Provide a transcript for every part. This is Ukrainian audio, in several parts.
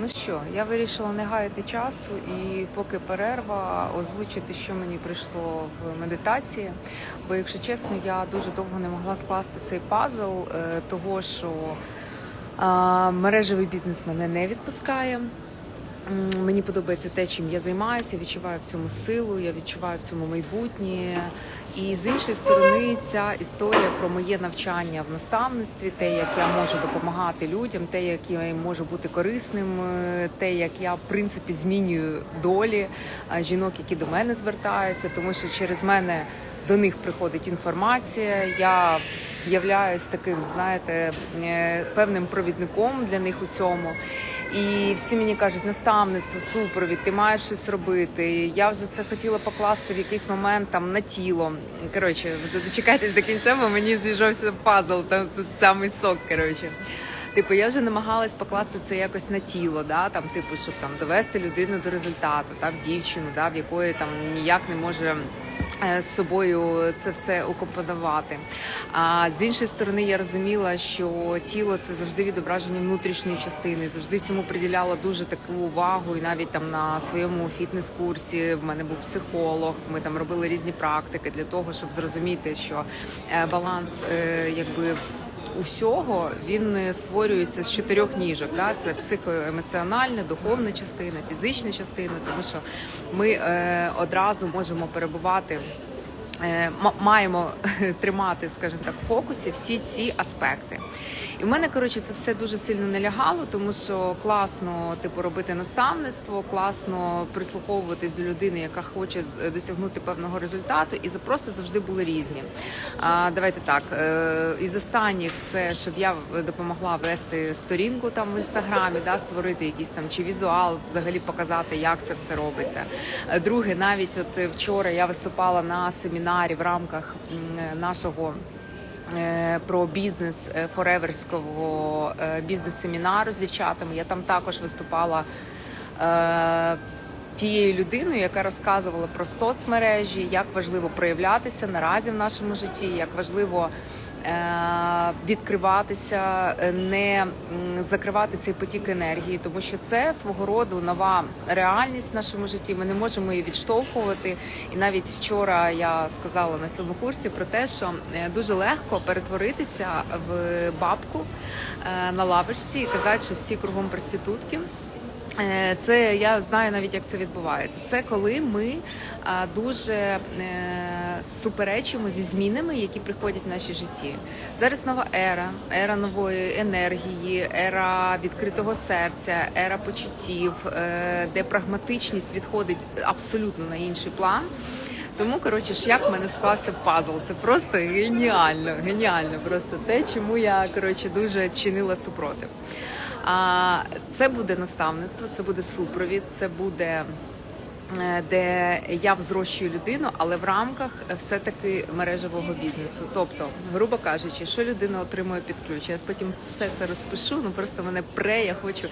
ну що, я вирішила не гаяти часу і поки перерва озвучити, що мені прийшло в медитації. Бо, якщо чесно, я дуже довго не могла скласти цей пазл, е, того що мережевий бізнес мене не відпускає. Мені подобається те, чим я займаюся. Відчуваю в цьому силу, я відчуваю в цьому майбутнє. І з іншої сторони, ця історія про моє навчання в наставництві, те, як я можу допомагати людям, те, як я можу бути корисним, е, те, як я в принципі змінюю долі е, жінок, які до мене звертаються, тому що через мене до них приходить інформація. Я являюсь таким, знаєте, е, певним провідником для них у цьому. І всі мені кажуть, наставництво, супровід, ти маєш щось робити. Я вже це хотіла покласти в якийсь момент там на тіло. Коротше, дочекайтесь до кінця, бо мені зійшовся пазл, там тут самий сок. Коротше. Типу, я вже намагалась покласти це якось на тіло, да, там, типу, щоб там довести людину до результату, там дівчину, да, в якої там ніяк не може з собою це все укомпонувати. А з іншої сторони, я розуміла, що тіло це завжди відображення внутрішньої частини. Завжди цьому приділяла дуже таку увагу. І навіть там на своєму фітнес-курсі в мене був психолог. Ми там робили різні практики для того, щоб зрозуміти, що е, баланс, е, якби усього він е, створюється з чотирьох ніжок. Да? Це психоемоціональна, духовна частина, фізична частина, тому що ми е, одразу можемо перебувати. Е, Маємо тримати, скажімо так, в фокусі всі ці аспекти. І в мене коротше це все дуже сильно не лягало, тому що класно типу робити наставництво, класно прислуховуватись до людини, яка хоче досягнути певного результату, і запроси завжди були різні. А, давайте так. е, Із останніх це щоб я допомогла вести сторінку там в інстаграмі, да, створити якийсь там чи візуал, взагалі показати, як це все робиться. Е, Друге, навіть от е, вчора я виступала на семінарі в рамках нашого. е, Про бізнес е, фореверського е, бізнес-семінару з дівчатами. Я там також виступала тією людиною, яка розказувала про соцмережі, як важливо проявлятися наразі в нашому житті, як важливо відкриватися, е, не закривати цей потік енергії, тому що це свого роду нова реальність в нашому житті. Ми не можемо її відштовхувати. І навіть вчора я сказала на цьому курсі про те, що е, дуже легко перетворитися в бабку е, на лавочці і казати, що всі кругом проститутки. Е, Це я знаю навіть, як це відбувається. Це коли ми дуже е, суперечимо зі змінами, які приходять в наші житті. Зараз нова ера, ера нової енергії, ера відкритого серця, ера почуттів, е, де прагматичність відходить абсолютно на інший план. Тому коротше як в мене склався пазл. Це просто геніально, геніально. Просто те, чому я коротше дуже чинила супротив. А це буде наставництво, це буде супровід, це буде. е, Де я взрощую людину, але в рамках все-таки мережевого бізнесу. Тобто, грубо кажучи, що людина отримує під ключ. Я потім все це розпишу. Ну просто мене пре. Я хочу,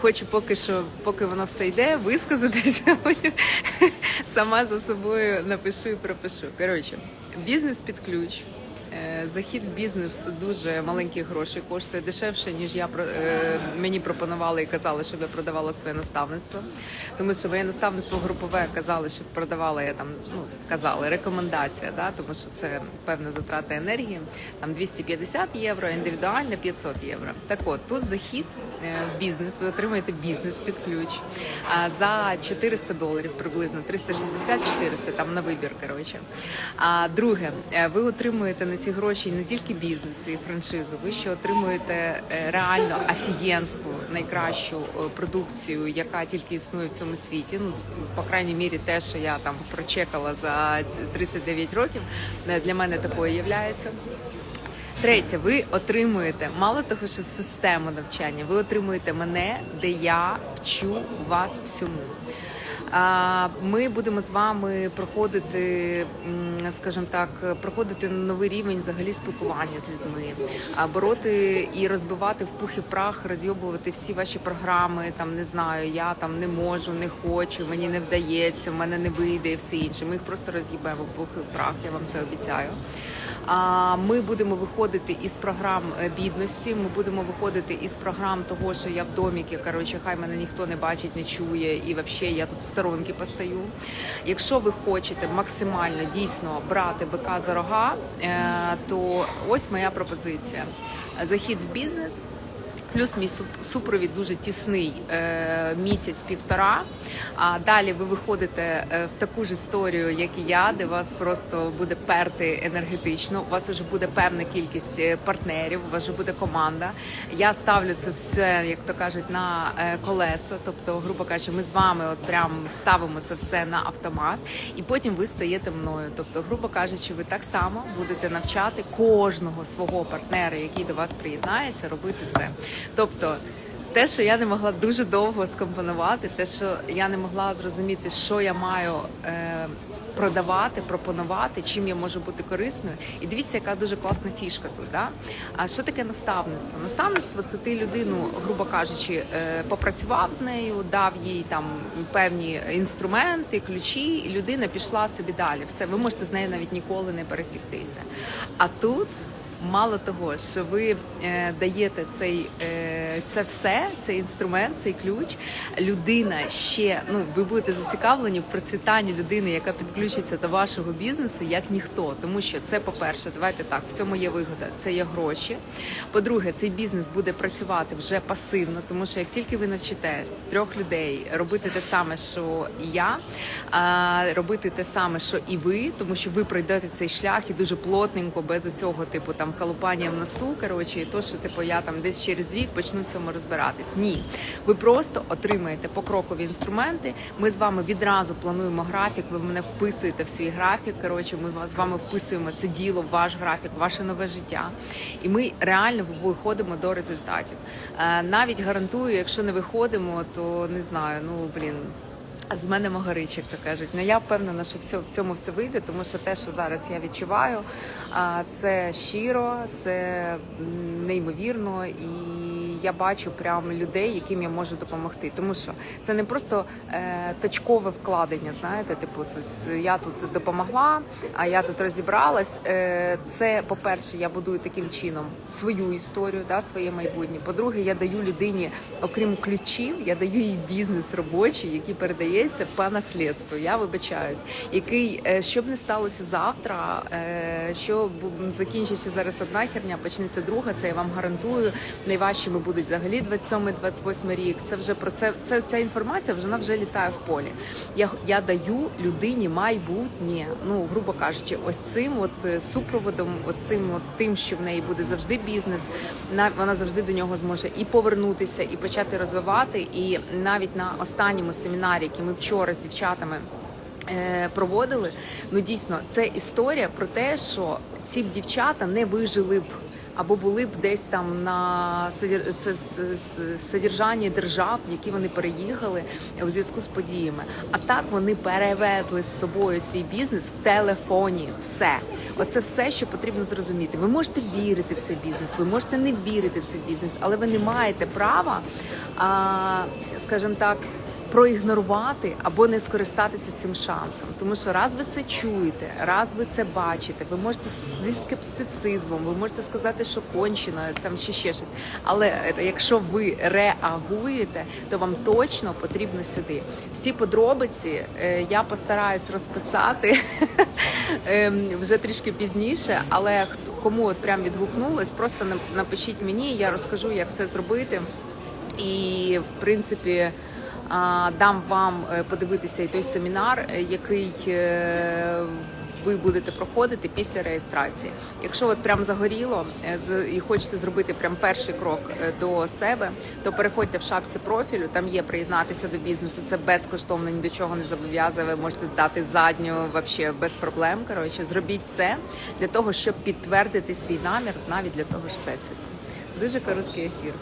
хочу поки що, поки воно все йде, висказатися. Сама за собою напишу і пропишу. Коротше, бізнес під ключ. Е, Захід в бізнес дуже маленькі гроші коштує дешевше, ніж я е, мені пропонували і казали, щоб я продавала своє наставництво. Тому що моє наставництво групове казали, щоб продавала я там, ну казали, рекомендація, да, тому що це певна затрата енергії. Там 250 євро, індивідуальне 500 євро. Так от тут захід е, в бізнес. Ви отримаєте бізнес під ключ а, за 400 доларів приблизно 360-400, там на вибір. Коротше. А друге, ви отримуєте на ці гроші не тільки бізнес і франшизу, ви ще отримуєте е, реально офігенську, найкращу е, продукцію, яка тільки існує в цьому світі. Ну, по крайній мірі, те, що я там прочекала за ці 39 років, е, для мене такою являється. Третє, ви отримуєте мало того, що систему навчання, ви отримуєте мене, де я вчу вас всьому. Ми будемо з вами проходити, скажімо так, проходити новий рівень взагалі спілкування з людьми, бороти і розбивати в пух і прах, розйобувати всі ваші програми. Там не знаю, я там не можу, не хочу, мені не вдається, в мене не вийде і все інше. Ми їх просто роз'їбемо в пух і прах. Я вам це обіцяю. Ми будемо виходити із програм е, бідності. Ми будемо виходити із програм того, що я в доміки. Коротше, хай мене ніхто не бачить, не чує, і взагалі я тут в сторонки постаю. Якщо ви хочете максимально дійсно брати бика за рога, е, то ось моя пропозиція: захід в бізнес. Плюс мій суп- супровід дуже тісний е, місяць-півтора. А далі ви виходите е, в таку ж історію, як і я, де вас просто буде перти енергетично. У вас вже буде певна кількість е, партнерів, у вас вже буде команда. Я ставлю це все, як то кажуть, на колеса. Тобто, грубо кажучи, ми з вами от прям ставимо це все на автомат, і потім ви стаєте мною. Тобто, грубо кажучи, ви так само будете навчати кожного свого партнера, який до вас приєднається, робити це. Тобто. Те, що я не могла дуже довго скомпонувати, те, що я не могла зрозуміти, що я маю е, продавати, пропонувати, чим я можу бути корисною. І дивіться, яка дуже класна фішка тут. Да? А що таке наставництво? Наставництво це ти людину, грубо кажучи, е, попрацював з нею, дав їй там певні інструменти, ключі, і людина пішла собі далі. Все, ви можете з нею навіть ніколи не пересіктися. А тут. Мало того, що ви е, даєте цей е, це все, цей інструмент, цей ключ. Людина ще ну ви будете зацікавлені в процвітанні людини, яка підключиться до вашого бізнесу, як ніхто. Тому що це, по-перше, давайте так, в цьому є вигода. Це є гроші. По-друге, цей бізнес буде працювати вже пасивно, тому що як тільки ви навчитесь трьох людей робити те саме, що і я, робити те саме, що і ви, тому що ви пройдете цей шлях і дуже плотненько, без цього типу там колупання в носу. Коротше, і то, що типу я там десь через рік почну в цьому розбиратись. Ні, ви просто отримаєте покрокові інструменти. Ми з вами відразу плануємо графік. Ви мене вписуєте в свій графік. Коротше, ми з вами вписуємо це діло ваш графік, ваше нове життя. І ми реально виходимо до результатів. Е, Навіть гарантую, якщо не виходимо, то не знаю. Ну блін. З мене могарич, як то кажуть. Ну я впевнена, що все в цьому все вийде, тому що те, що зараз я відчуваю, це щиро, це неймовірно і. Я бачу прям людей, яким я можу допомогти, тому що це не просто е, точкове вкладення. Знаєте, типу, тобто я тут допомогла, а я тут розібралась. Е, це, по-перше, я будую таким чином свою історію, да, своє майбутнє. По-друге, я даю людині, окрім ключів, я даю їй бізнес робочий, який передається по наслідству. Я вибачаюсь, який е, щоб не сталося завтра, е, що закінчиться зараз одна херня, почнеться друга. Це я вам гарантую. Найважчими будуть взагалі 27-28 рік. Це вже про це. Це ця інформація вже вона вже літає в полі. Я я даю людині майбутнє. Ну грубо кажучи, ось цим от е, супроводом, ось цим от тим, що в неї буде завжди бізнес. на- вона завжди до нього зможе і повернутися, і почати розвивати. І навіть на останньому семінарі, який ми вчора з дівчатами е, проводили. Ну дійсно, це історія про те, що ці дівчата не вижили б. Або були б десь там на содержанні держав, які вони переїхали у зв'язку з подіями. А так вони перевезли з собою свій бізнес в телефоні. Все, оце все, що потрібно зрозуміти. Ви можете вірити в цей бізнес, ви можете не вірити в цей бізнес, але ви не маєте права, скажімо так проігнорувати або не скористатися цим шансом. Тому що раз ви це чуєте, раз ви це бачите, ви можете зі скептицизмом, ви можете сказати, що кончено, там чи ще щось. Але якщо ви реагуєте, то вам точно потрібно сюди. Всі подробиці е, я постараюсь розписати. ем, Вже трішки пізніше, але хто кому от прям відгукнулось, просто нап- напишіть мені, я розкажу, як все зробити. І в принципі дам вам е, подивитися і той семінар, е, який е, ви будете проходити після реєстрації. Якщо от прям загоріло і хочете зробити прям перший крок до себе, то переходьте в шапці профілю. Там є приєднатися до бізнесу. Це безкоштовно, ні до чого не зобов'язує. Ви можете дати задню вообще без проблем. Коротше, зробіть це для того, щоб підтвердити свій намір навіть для того ж всесвіту. Дуже короткий ефір.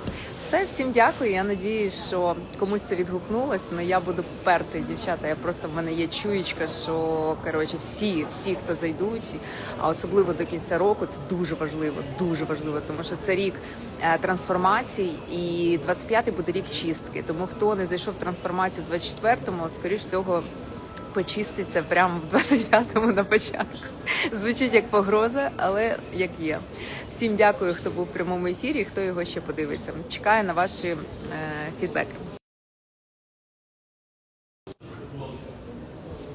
Все, всім дякую. Я надіюсь, що комусь це відгукнулось. але я буду перти, дівчата. Я просто в мене є чуєчка, що коротше всі, всі, хто зайдуть, а особливо до кінця року, це дуже важливо, дуже важливо, тому що це рік е, трансформацій, і 25-й буде рік чистки. Тому хто не зайшов трансформацію в 24-му, скоріш всього почиститься прямо в 25-му на початку. Звучить як погроза, але як є. Всім дякую, хто був в прямому ефірі, хто його ще подивиться. Чекаю на ваші е, фідбеки.